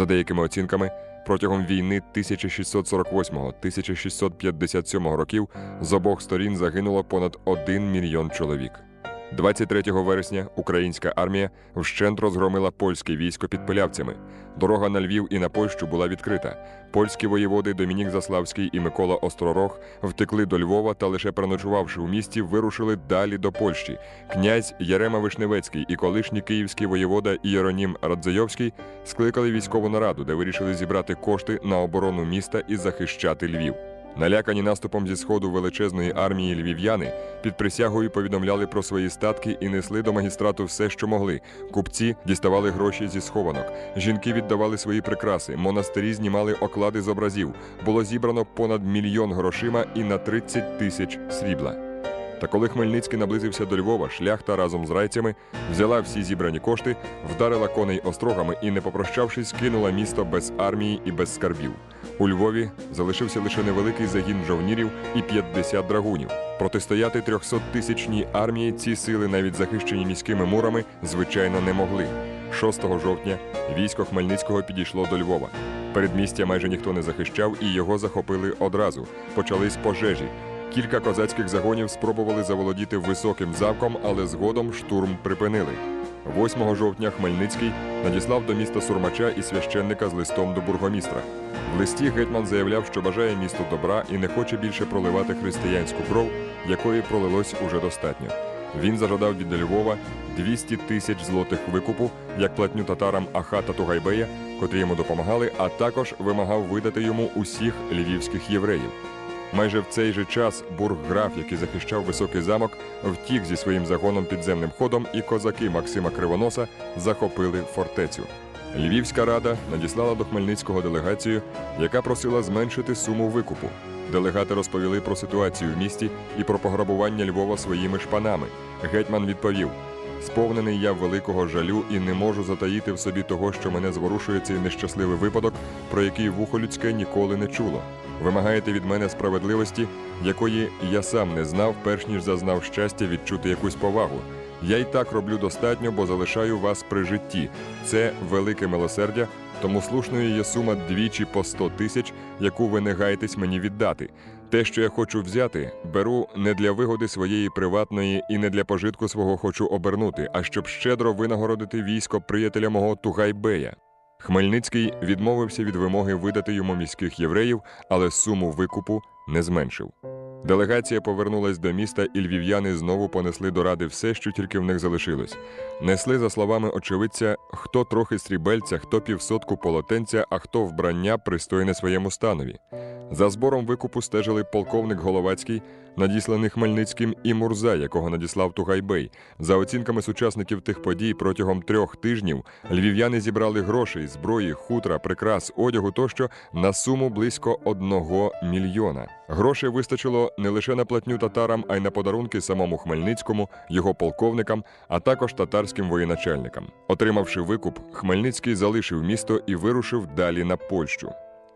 За деякими оцінками, протягом війни 1648-1657 років з обох сторін загинуло понад 1 мільйон чоловік. 23 вересня українська армія вщент розгромила польське військо під пилявцями. Дорога на Львів і на Польщу була відкрита. Польські воєводи Домінік Заславський і Микола Остророг втекли до Львова та лише переночувавши у місті, вирушили далі до Польщі. Князь Ярема Вишневецький і колишній київський воєвода Іеронім Радзайовський скликали військову нараду, де вирішили зібрати кошти на оборону міста і захищати Львів. Налякані наступом зі сходу величезної армії львів'яни під присягою повідомляли про свої статки і несли до магістрату все, що могли. Купці діставали гроші зі схованок, жінки віддавали свої прикраси, монастирі знімали оклади з образів. Було зібрано понад мільйон грошима і на 30 тисяч срібла. Та коли Хмельницький наблизився до Львова, шляхта разом з райцями взяла всі зібрані кошти, вдарила коней острогами і, не попрощавшись, кинула місто без армії і без скарбів. У Львові залишився лише невеликий загін жовнірів і 50 драгунів. Протистояти 300-тисячній армії ці сили, навіть захищені міськими мурами, звичайно, не могли. 6 жовтня військо Хмельницького підійшло до Львова. Передмістя майже ніхто не захищав, і його захопили одразу. Почались пожежі. Кілька козацьких загонів спробували заволодіти високим замком, але згодом штурм припинили. 8 жовтня Хмельницький надіслав до міста Сурмача і священника з листом до бургомістра. В листі гетьман заявляв, що бажає місту добра і не хоче більше проливати християнську кров, якої пролилось уже достатньо. Він зажадав від Львова 200 тисяч злотих викупу як платню татарам Аха та Тугайбея, котрі йому допомагали, а також вимагав видати йому усіх львівських євреїв. Майже в цей же час бургграф, який захищав високий замок, втік зі своїм загоном підземним ходом, і козаки Максима Кривоноса захопили фортецю. Львівська рада надіслала до Хмельницького делегацію, яка просила зменшити суму викупу. Делегати розповіли про ситуацію в місті і про пограбування Львова своїми шпанами. Гетьман відповів: Сповнений я великого жалю і не можу затаїти в собі того, що мене зворушує цей нещасливий випадок, про який вухо людське ніколи не чуло. Вимагаєте від мене справедливості, якої я сам не знав, перш ніж зазнав щастя відчути якусь повагу. Я й так роблю достатньо, бо залишаю вас при житті. Це велике милосердя, тому слушною є сума двічі по сто тисяч, яку ви не гаєтесь мені віддати. Те, що я хочу взяти, беру не для вигоди своєї приватної і не для пожитку свого хочу обернути, а щоб щедро винагородити військо приятеля мого Тугайбея. Хмельницький відмовився від вимоги видати йому міських євреїв, але суму викупу не зменшив. Делегація повернулась до міста, і львів'яни знову понесли до ради все, що тільки в них залишилось. Несли, за словами очевидця, хто трохи срібельця, хто півсотку полотенця, а хто вбрання пристойне своєму станові. За збором викупу стежили полковник Головацький, надісланий Хмельницьким, і Мурза, якого надіслав Тугайбей. За оцінками сучасників тих подій, протягом трьох тижнів львів'яни зібрали грошей, зброї, хутра, прикрас, одягу тощо на суму близько одного мільйона. Грошей вистачило не лише на платню татарам, а й на подарунки самому Хмельницькому, його полковникам, а також татарським воєначальникам. Отримавши викуп, Хмельницький залишив місто і вирушив далі на Польщу.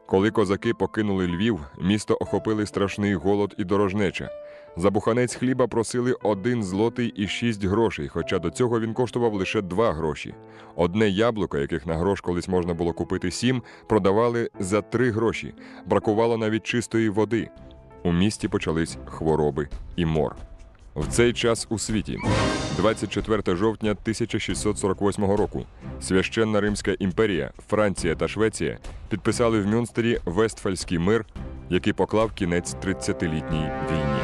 Коли козаки покинули Львів, місто охопили страшний голод і дорожнеча. За буханець хліба просили один злотий і шість грошей, хоча до цього він коштував лише два гроші. Одне яблуко, яких на грош колись можна було купити сім, продавали за три гроші. Бракувало навіть чистої води. У місті почались хвороби і мор. В цей час у світі, 24 жовтня 1648 року, священна Римська імперія, Франція та Швеція підписали в Мюнстері Вестфальський мир, який поклав кінець 30-літній війні.